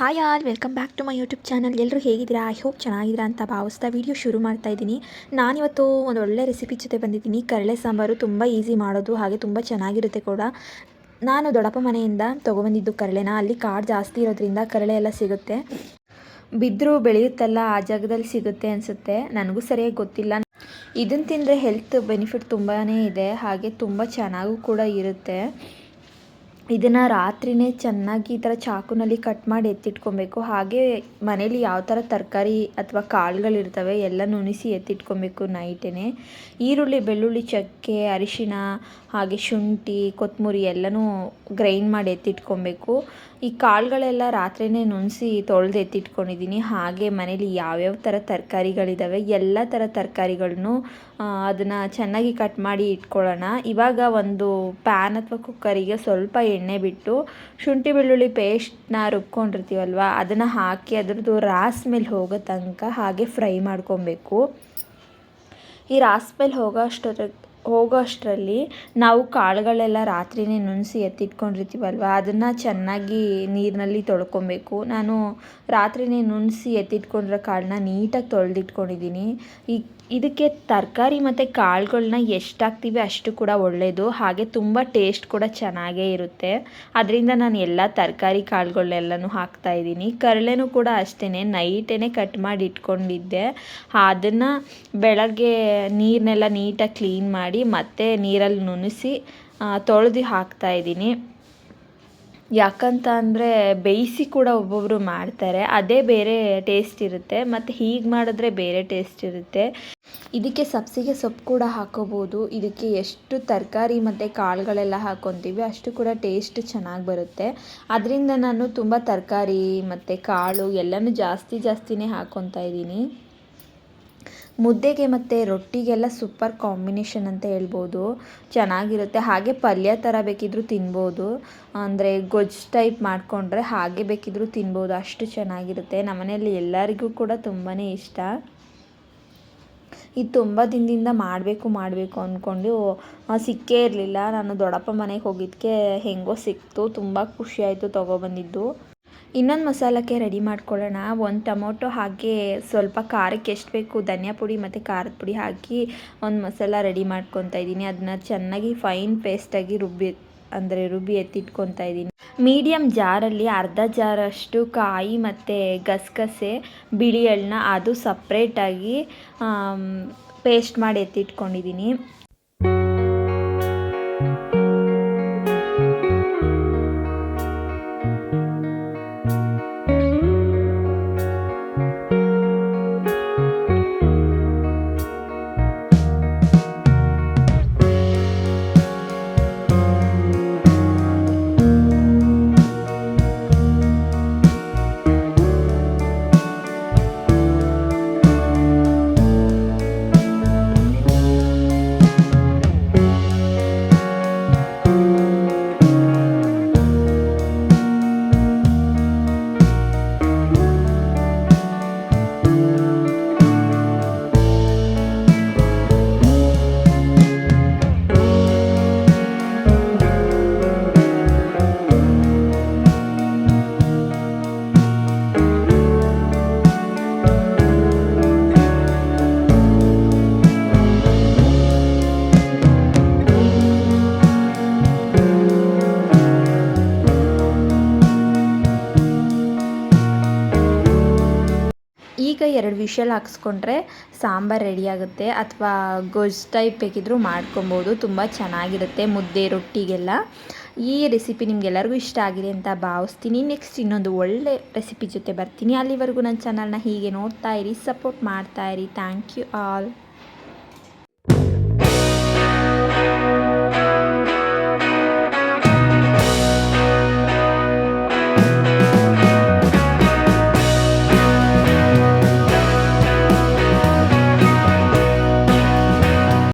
Hi all welcome back to my YouTube channel ಎಲ್ಲರೂ ಹೇಗಿದ್ದೀರಾ? I hope ಚೆನ್ನಾಗಿದ್ದೀರಾ ಅಂತ ಭಾವಿಸ್ತಾ ವಿಡಿಯೋ ಶುರು ಮಾಡ್ತಾ ಇದ್ದೀನಿ. ನಾನಿವತ್ತು ಒಂದು ಒಳ್ಳೆ ರೆಸಿಪಿ ಜೊತೆ ಬಂದಿದ್ದೀನಿ. ಕರಳೆ ಸಾಂಬಾರು ತುಂಬ ಈಸಿ ಮಾಡೋದು, ಹಾಗೆ ತುಂಬ ಚೆನ್ನಾಗಿರುತ್ತೆ ಕೂಡ. ನಾನು ದೊಡ್ಡಪ್ಪ ಮನೆಯಿಂದ ತೊಗೊಬಂದಿದ್ದು ಕರಳೆನ ಅಲ್ಲಿ ಕಾಡು ಜಾಸ್ತಿ ಇರೋದ್ರಿಂದ ಕರಳೆ ಎಲ್ಲ ಸಿಗುತ್ತೆ. ಬಿದ್ದರೂ ಬೆಳೆಯುತ್ತಲ್ಲ, ಆ ಜಾಗದಲ್ಲಿ ಸಿಗುತ್ತೆ ಅನಿಸುತ್ತೆ. ನನಗೂ ಸರಿಯಾಗಿ ಗೊತ್ತಿಲ್ಲ. ಇದನ್ನು ತಿಂದರೆ ಹೆಲ್ತ್ ಬೆನಿಫಿಟ್ ತುಂಬಾ ಇದೆ. ಹಾಗೆ ತುಂಬ ಚೆನ್ನಾಗೂ ಕೂಡ ಇರುತ್ತೆ. ಇದನ್ನು ರಾತ್ರಿನೇ ಚೆನ್ನಾಗಿ ಈ ಥರ ಚಾಕುನಲ್ಲಿ ಕಟ್ ಮಾಡಿ ಎತ್ತಿಟ್ಕೊಬೇಕು. ಹಾಗೆ ಮನೇಲಿ ಯಾವ ಥರ ತರಕಾರಿ ಅಥವಾ ಕಾಳುಗಳಿರ್ತವೆ ಎಲ್ಲ ನುಣಿಸಿ ಎತ್ತಿಟ್ಕೊಬೇಕು ನೈಟೇ ಈರುಳ್ಳಿ, ಬೆಳ್ಳುಳ್ಳಿ, ಚಕ್ಕೆ, ಅರಿಶಿಣ, ಹಾಗೆ ಶುಂಠಿ ಕೊತ್ತಂಬರಿ ಎಲ್ಲನೂ ಗ್ರೈಂಡ್ ಮಾಡಿ ಎತ್ತಿಟ್ಕೊಬೇಕು. ಈ ಕಾಳುಗಳೆಲ್ಲ ರಾತ್ರಿನೇ ನುಣಿಸಿ ತೊಳೆದು ಎತ್ತಿಟ್ಕೊಂಡಿದ್ದೀನಿ ಹಾಗೆ ಮನೇಲಿ ಯಾವ್ಯಾವ ಥರ ತರಕಾರಿಗಳಿದ್ದಾವೆ ಎಲ್ಲ ಥರ ತರಕಾರಿಗಳನ್ನು ಅದನ್ನು ಚೆನ್ನಾಗಿ ಕಟ್ ಮಾಡಿ ಇಟ್ಕೊಳ್ಳೋಣ. ಇವಾಗ ಒಂದು ಪ್ಯಾನ್ ಅಥವಾ ಕುಕ್ಕರಿಗೆ ಸ್ವಲ್ಪ ಬಿಟ್ಟು ಶುಂಠಿ ಬೆಳ್ಳುಳ್ಳಿ ಪೇಸ್ಟ್ನ ರುಬ್ಕೊಂಡಿರ್ತೀವಲ್ವ, ಅದನ್ನು ಹಾಕಿ ಅದರದ್ದು ರಾಸ್ ಮೇಲೆ ಹೋಗೋ ತನಕ ಹಾಗೆ ಫ್ರೈ ಮಾಡ್ಕೊಬೇಕು. ಈ ರಾಸ್ ಮೇಲೆ ಹೋಗೋ ಅಷ್ಟರ ಹೋಗೋ ಅಷ್ಟರಲ್ಲಿ ನಾವು ಕಾಳುಗಳೆಲ್ಲ ರಾತ್ರಿನೇ ನುಣಿಸಿ ಎತ್ತಿಟ್ಕೊಂಡಿರ್ತೀವಲ್ವ? ಅದನ್ನು ಚೆನ್ನಾಗಿ ನೀರಿನಲ್ಲಿ ತೊಳ್ಕೊಬೇಕು. ನಾನು ರಾತ್ರಿನೇ ನುಣಿಸಿ ಎತ್ತಿಟ್ಕೊಂಡಿರೋ ಕಾಳನ್ನ ನೀಟಾಗಿ ತೊಳೆದಿಟ್ಕೊಂಡಿದ್ದೀನಿ. ಈ ಇದಕ್ಕೆ ತರಕಾರಿ ಮತ್ತು ಕಾಳುಗಳನ್ನ ಎಷ್ಟು ಹಾಕ್ತೀವಿ ಅಷ್ಟು ಕೂಡ ಒಳ್ಳೆಯದು ಹಾಗೆ ತುಂಬ ಟೇಸ್ಟ್ ಕೂಡ ಚೆನ್ನಾಗೇ ಇರುತ್ತೆ. ಅದರಿಂದ ನಾನು ಎಲ್ಲ ತರಕಾರಿ ಕಾಳುಗಳೆಲ್ಲನೂ ಹಾಕ್ತಾಯಿದ್ದೀನಿ ಕರಳೆನೂ ಕೂಡ ಅಷ್ಟೇ ನೈಟೇ ಕಟ್ ಮಾಡಿ ಇಟ್ಕೊಂಡಿದ್ದೆ. ಅದನ್ನು ಬೆಳಗ್ಗೆ ನೀರನ್ನೆಲ್ಲ ನೀಟಾಗಿ ಕ್ಲೀನ್ ಮಾಡಿ ಮತ್ತೆ ನೀರಲ್ಲಿ ನುಣಿಸಿ ತೊಳೆದು ಹಾಕ್ತಾ ಇದ್ದೀನಿ. ಯಾಕಂತ ಅಂದರೆ ಬೇಯಿಸಿ ಕೂಡ ಒಬ್ಬೊಬ್ಬರು ಮಾಡ್ತಾರೆ. ಅದೇ ಬೇರೆ ಟೇಸ್ಟ್ ಇರುತ್ತೆ. ಮತ್ತು ಹೀಗೆ ಮಾಡಿದ್ರೆ ಬೇರೆ ಟೇಸ್ಟ್ ಇರುತ್ತೆ. ಇದಕ್ಕೆ ಸಬ್ಸಿಗೆ ಸೊಪ್ಪು ಕೂಡ ಹಾಕೋಬೋದು. ಇದಕ್ಕೆ ಎಷ್ಟು ತರಕಾರಿ ಮತ್ತು ಕಾಳುಗಳೆಲ್ಲ ಹಾಕ್ಕೊತೀವಿ ಅಷ್ಟು ಕೂಡ ಟೇಸ್ಟ್ ಚೆನ್ನಾಗಿ ಬರುತ್ತೆ. ಅದರಿಂದ ನಾನು ತುಂಬ ತರಕಾರಿ ಮತ್ತು ಕಾಳು ಎಲ್ಲನೂ ಜಾಸ್ತಿ ಜಾಸ್ತಿನೇ ಹಾಕ್ಕೊತಾ ಇದ್ದೀನಿ. ಮುದ್ದೆಗೆ ಮತ್ತು ರೊಟ್ಟಿಗೆಲ್ಲ ಸೂಪರ್ ಕಾಂಬಿನೇಷನ್ ಅಂತ ಹೇಳ್ಬೋದು. ಚೆನ್ನಾಗಿರುತ್ತೆ. ಹಾಗೆ ಪಲ್ಯ ಥರ ಬೇಕಿದ್ದರೂ ತಿನ್ಬೋದು. ಅಂದರೆ ಗೊಜ್ಜು ಟೈಪ್ ಮಾಡಿಕೊಂಡ್ರೆ ಹಾಗೆ ಬೇಕಿದ್ದರೂ ತಿನ್ಬೋದು. ಅಷ್ಟು ಚೆನ್ನಾಗಿರುತ್ತೆ. ನಮ್ಮನೆಯಲ್ಲಿ ಎಲ್ಲರಿಗೂ ಕೂಡ ತುಂಬಾ ಇಷ್ಟ. ಇದು ತುಂಬ ದಿನದಿಂದ ಮಾಡಬೇಕು ಮಾಡಬೇಕು ಅಂದ್ಕೊಂಡು ಸಿಕ್ಕೇ ಇರಲಿಲ್ಲ. ನಾನು ದೊಡ್ಡಪ್ಪ ಮನೆಗೆ ಹೋಗಿದ್ದಕ್ಕೆ ಹೆಂಗೋ ಸಿಕ್ತು. ತುಂಬ ಖುಷಿಯಾಯಿತು ತೊಗೊಬಂದಿದ್ದು ಇನ್ನೊಂದು ಮಸಾಲಕ್ಕೆ ರೆಡಿ ಮಾಡ್ಕೊಳ್ಳೋಣ. ಒಂದು ಟೊಮೊಟೊ ಹಾಕಿ ಸ್ವಲ್ಪ ಖಾರಕ್ಕೆ ಎಷ್ಟು ಬೇಕು, ಧನಿಯಾ ಪುಡಿ ಮತ್ತು ಖಾರದ ಪುಡಿ ಹಾಕಿ ಒಂದು ಮಸಾಲ ರೆಡಿ ಮಾಡ್ಕೊತಾ ಇದ್ದೀನಿ. ಅದನ್ನ ಚೆನ್ನಾಗಿ ಫೈನ್ ಪೇಸ್ಟಾಗಿ ರುಬ್ಬಿ, ಅಂದರೆ ರುಬ್ಬಿ ಎತ್ತಿಟ್ಕೊತಾ ಇದ್ದೀನಿ. ಮೀಡಿಯಮ್ ಜಾರಲ್ಲಿ ಅರ್ಧ ಜಾರಷ್ಟು ಕಾಯಿ ಮತ್ತು ಗಸಗಸೆ, ಬಿಳಿ ಎಳ್ಳನ್ನ ಅದು ಸಪ್ರೇಟಾಗಿ ಪೇಸ್ಟ್ ಮಾಡಿ ಎತ್ತಿಟ್ಕೊಂಡಿದ್ದೀನಿ. ಎರಡು ವಿಷಲ್ ಹಾಕ್ಸ್ಕೊಂಡ್ರೆ ಸಾಂಬಾರು ರೆಡಿಯಾಗುತ್ತೆ ಅಥವಾ ಗೊಜ್ಜು ಟೈಪ್ ಬೇಕಿದ್ದರೂ ಮಾಡ್ಕೊಬೋದು. ತುಂಬ ಚೆನ್ನಾಗಿರುತ್ತೆ ಮುದ್ದೆ, ರೊಟ್ಟಿಗೆಲ್ಲ. ಈ ರೆಸಿಪಿ ನಿಮ್ಗೆಲ್ಲರಿಗೂ ಇಷ್ಟ ಆಗಿದೆ ಅಂತ ಭಾವಿಸ್ತೀನಿ. ನೆಕ್ಸ್ಟ್ ಇನ್ನೊಂದು ಒಳ್ಳೆ ರೆಸಿಪಿ ಜೊತೆ ಬರ್ತೀನಿ. ಅಲ್ಲಿವರೆಗೂ ನನ್ನ ಚಾನಲ್ನ ಹೀಗೆ ನೋಡ್ತಾ ಇರಿ ಸಪೋರ್ಟ್ ಮಾಡ್ತಾ ಇರಿ. Thank you all